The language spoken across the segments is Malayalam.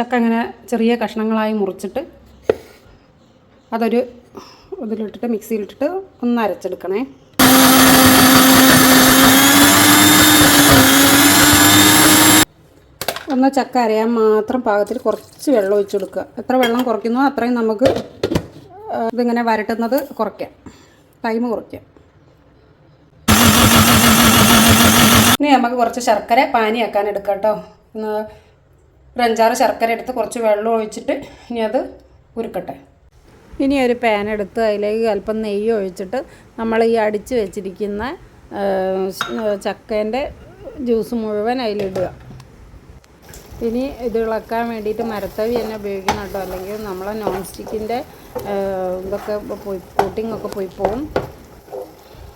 ചക്ക ഇങ്ങനെ ചെറിയ കഷ്ണങ്ങളായി മുറിച്ചിട്ട് അതൊരു ഇതിലിട്ടിട്ട് മിക്സിയിലിട്ടിട്ട് ഒന്ന് അരച്ചെടുക്കണേ. ഒന്ന് ചക്ക അരയാൻ മാത്രം പാകത്തിൽ കുറച്ച് വെള്ളം ഒഴിച്ചു കൊടുക്കുക. എത്ര വെള്ളം കുറയ്ക്കുന്നോ അത്രയും നമുക്ക് ഇതിങ്ങനെ വരട്ടുന്നത് കുറയ്ക്കാം. ടൈം കുറയ്ക്കാം. ഇനി നമുക്ക് കുറച്ച് ശർക്കര പാനിയാക്കാൻ എടുക്കാം കേട്ടോ. ഒരു അഞ്ചാറ് ശർക്കര എടുത്ത് കുറച്ച് വെള്ളം ഒഴിച്ചിട്ട് ഇനി അത് ഉരുക്കട്ടെ. ഇനി ഒരു പാൻ എടുത്ത് അതിലേക്ക് അല്പം നെയ്യ് ഒഴിച്ചിട്ട് നമ്മൾ ഈ അടിച്ച് വെച്ചിരിക്കുന്ന ചക്കേന്റെ ജ്യൂസ് മുഴുവൻ അതിലിടുക. ഇനി ഇത് ഇളക്കാൻ വേണ്ടിയിട്ട് മരത്തവി തന്നെ ഉപയോഗിക്കണം കേട്ടോ. അല്ലെങ്കിൽ നമ്മളെ നോൺ സ്റ്റിക്കിന്റെ ഇതൊക്കെ പോയി കൂട്ടിങ്ങൊക്കെ പോയി പോവും.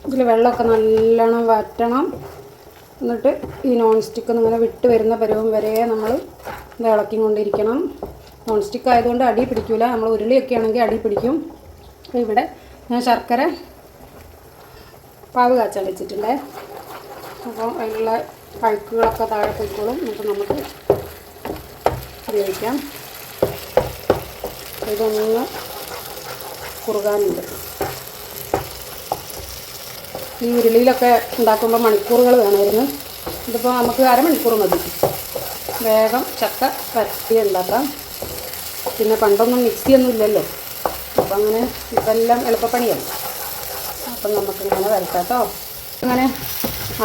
ഇതിൽ വെള്ളമൊക്കെ നല്ലോണം വറ്റണം. എന്നിട്ട് ഈ നോൺ സ്റ്റിക്ക് ഇങ്ങനെ വിട്ട് വരുന്ന പരുവം വരെ നമ്മൾ ഇളക്കി കൊണ്ടിരിക്കണം നോൺ സ്റ്റിക്ക് ആയതുകൊണ്ട് അടി പിടിക്കില്ല നമ്മൾ ഉരുളിയൊക്കെ ആണെങ്കിൽ അടി പിടിക്കും. അപ്പോൾ ഇവിടെ ഞാൻ ശർക്കര പാവ് കാച്ചാൻ വെച്ചിട്ടുണ്ടേ. അപ്പോൾ അതിലുള്ള പഴുക്കുകളൊക്കെ താഴെ പോയിക്കോളും. എന്നിട്ട് നമുക്ക് ഉപയോഗിക്കാം. ഇതൊന്ന് കുറുകാനുണ്ട്. ഈ ഉരുളിയിലൊക്കെ ഉണ്ടാക്കുമ്പോൾ മണിക്കൂറുകൾ വേണമായിരുന്നു. ഇതിപ്പോൾ നമുക്ക് അരമണിക്കൂർ മതി. വേഗം ചക്ക വരട്ടി ഉണ്ടാക്കാം. പിന്നെ പണ്ടൊന്നും മിക്സിയൊന്നും ഇല്ലല്ലോ. അപ്പം അങ്ങനെ ഇതെല്ലാം എളുപ്പപ്പണിയാണ് അപ്പം നമുക്കിങ്ങനെ വരട്ടാം കേട്ടോ അങ്ങനെ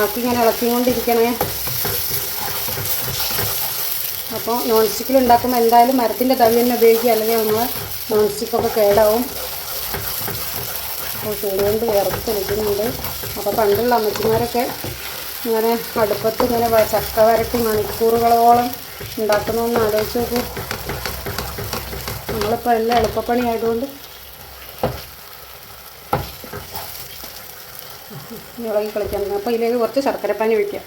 ആക്കി ഇങ്ങനെ ഇളക്കിക്കൊണ്ടിരിക്കണേ. അപ്പോൾ നോൺ സ്റ്റിക്കിൽ ഉണ്ടാക്കുമ്പോൾ എന്തായാലും മരത്തിന്റെ തവി തന്നെ ഉപയോഗിക്കുക. അല്ലെങ്കിൽ നമ്മൾ നോൺ സ്റ്റിക്കൊക്കെ കേടാവും. ചൂടുകൊണ്ട് വിറച്ച് നിൽക്കുന്നുണ്ട് അപ്പോൾ പണ്ടുള്ള അമ്മച്ചിമാരൊക്കെ ഇങ്ങനെ അടുപ്പത്ത് ഇങ്ങനെ ചക്ക വരട്ടി മണിക്കൂറുകളോളം ഉണ്ടാക്കണമെന്ന് ആലോചിച്ച് നോക്കൂ. നമ്മളിപ്പോൾ എല്ലാം എളുപ്പപ്പണി ആയതുകൊണ്ട് ഇളകി കളിക്കാൻ അപ്പോൾ ഇതിലേക്ക് കുറച്ച് ശർക്കരപ്പാനി ഒഴിക്കാം.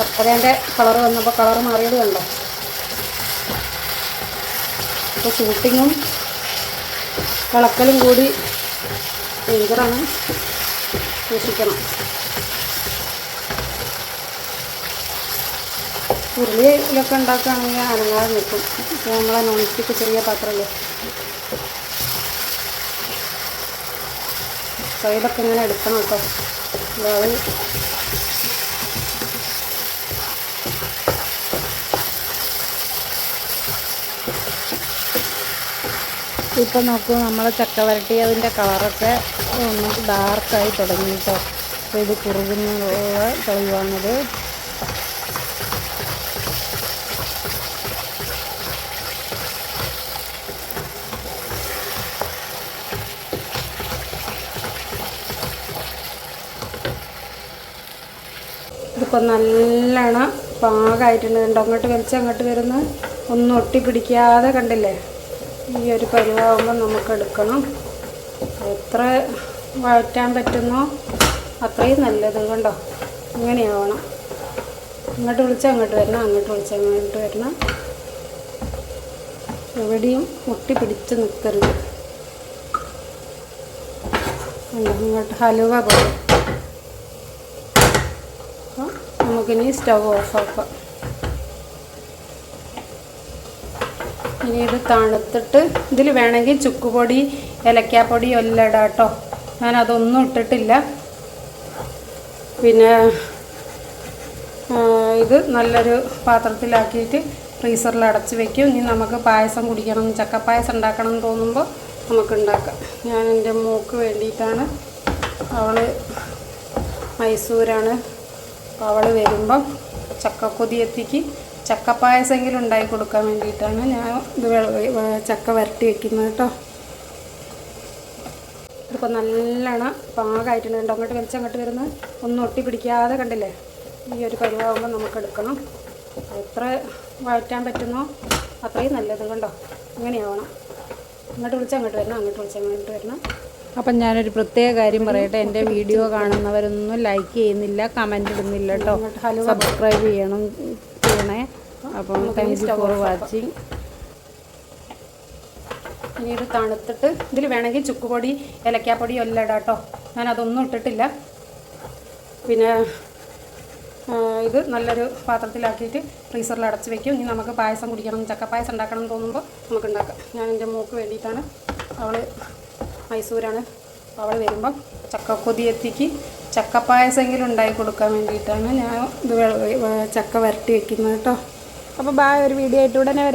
ശർക്കരേന്റെ കളർ വന്നപ്പോൾ കളർ മാറിയത് കണ്ടോ? അപ്പോൾ ഷൂട്ടിങ്ങും ഇളക്കലും കൂടി ഡേഞ്ചറാണ് സൂക്ഷിക്കണം. ഉരുളിയിലൊക്കെ ഉണ്ടാക്കുകയാണെങ്കിൽ അനങ്ങാതെ നിൽക്കും. ഇപ്പോൾ നമ്മളെ നോൺ സ്റ്റിക്ക് ചെറിയ പാത്രമല്ലേ? സൈഡൊക്കെ ഇങ്ങനെ എടുക്കണം കേട്ടോ. ഇപ്പം നോക്കൂ നമ്മൾ ചക്ക വരട്ടി അതിന്റെ കളറൊക്കെ ഒന്ന് ഡാർക്കായി തുടങ്ങി കേട്ടോ അപ്പോൾ ഇത് കുറുകുന്നുള്ള തെളിവാണിത്. ഇതിപ്പോൾ നല്ലോണം പാകമായിട്ടുണ്ട് കണ്ടോ? അങ്ങോട്ട് വലിച്ച് അങ്ങോട്ട് വരുന്ന ഒന്നും ഒട്ടിപ്പിടിക്കാതെ കണ്ടില്ലേ? ഈ ഒരു പരുവാകുമ്പോൾ നമുക്ക് എടുക്കണം എത്ര വഴറ്റാൻ പറ്റുന്നോ അത്രയും നല്ലത് കണ്ടോ. ഇങ്ങനെയാവണം. ഇങ്ങോട്ട് വിളിച്ചാൽ അങ്ങോട്ട് വരണം അങ്ങോട്ട് വിളിച്ചാൽ അങ്ങോട്ട് വരണം. എവിടെയും മുട്ടി പിടിച്ച് നിൽക്കരുത് ഇങ്ങോട്ട് ഹലുവ പോലെ. നമുക്കിനി സ്റ്റവ് ഓഫാക്കാം ഇനി ഇത് തണുത്തിട്ട് ഇതിൽ വേണമെങ്കിൽ ചുക്കുപൊടി ഏലക്കാപ്പൊടി എല്ലാം ഇടാം കേട്ടോ ഞാൻ അതൊന്നും ഇട്ടിട്ടില്ല. പിന്നെ ഇത് നല്ലൊരു പാത്രത്തിലാക്കിയിട്ട് ഫ്രീസറിൽ അടച്ച് വെക്കും. ഇനി നമുക്ക് പായസം കുടിക്കണം. ചക്കപ്പായസം ഉണ്ടാക്കണം എന്ന് തോന്നുമ്പോൾ നമുക്ക് ഉണ്ടാക്കാം. ഞാൻ എന്റെ മൂക്ക് വേണ്ടിയിട്ടാണ് അവൾ മൈസൂരാണ്. അവൾ വരുമ്പം ചക്കക്കൊതിയെത്തിക്ക് ചക്കപ്പായസമെങ്കിലും ഉണ്ടാക്കി കൊടുക്കാൻ വേണ്ടിയിട്ടാണ് ഞാൻ ഇത് ചക്ക വരട്ടി വെക്കുന്നത് കേട്ടോ. ഇതിപ്പോൾ നല്ലോണം പാകമായിട്ടുണ്ട് കണ്ടോ അങ്ങോട്ട് വലിച്ച് അങ്ങോട്ട് വരുന്നത് ഒന്നും ഒട്ടി പിടിക്കാതെ കണ്ടില്ലേ? ഈ ഒരു പരുവാകുമ്പോൾ നമുക്ക് എടുക്കണം. എത്ര വഴറ്റാൻ പറ്റുന്നോ അത്രയും നല്ലത് കണ്ടോ? അങ്ങനെയാവണം അങ്ങോട്ട് വിളിച്ചാൽ അങ്ങോട്ട് വരണം അങ്ങോട്ട് വിളിച്ചാൽ അങ്ങോട്ട് വരണം. അപ്പം ഞാനൊരു പ്രത്യേക കാര്യം പറയട്ടെ. എന്റെ വീഡിയോ കാണുന്നവരൊന്നും ലൈക്ക് ചെയ്യുന്നില്ല കമന്റ് ഇടുന്നില്ല കേട്ടോ. സബ്സ്ക്രൈബ് ചെയ്യണേ. അപ്പം താങ്ക് യു ഫോർ വാച്ചിങ് ഇനി ഇത് തണുത്തിട്ട് ഇതിൽ വേണമെങ്കിൽ ചുക്കുപൊടി ഏലക്കാപ്പൊടി എല്ലാം ഇടാം കേട്ടോ ഞാൻ അതൊന്നും ഇട്ടിട്ടില്ല. പിന്നെ ഇത് നല്ലൊരു പാത്രത്തിലാക്കിയിട്ട് ഫ്രീസറിൽ അടച്ച് വെക്കും. ഇനി നമുക്ക് പായസം കുടിക്കണം. ചക്ക പായസം ഉണ്ടാക്കണം എന്ന് തോന്നുമ്പോൾ നമുക്ക് ഉണ്ടാക്കാം. ഞാൻ എന്റെ മോക്ക് വേണ്ടിയിട്ടാണ് അവൾ മൈസൂരാണ്. അവൾ വരുമ്പം ചക്കക്കൊതി എത്തിക്ക് ചക്കപ്പായസമെങ്കിലും ഉണ്ടാക്കി കൊടുക്കാൻ വേണ്ടിയിട്ടാണ് ഞാൻ ഇത് ചക്ക വരട്ടി വെക്കുന്നത് കേട്ടോ അപ്പോൾ ബാ ഒരു വീഡിയോ ആയിട്ട് ഉടനെ വരാം.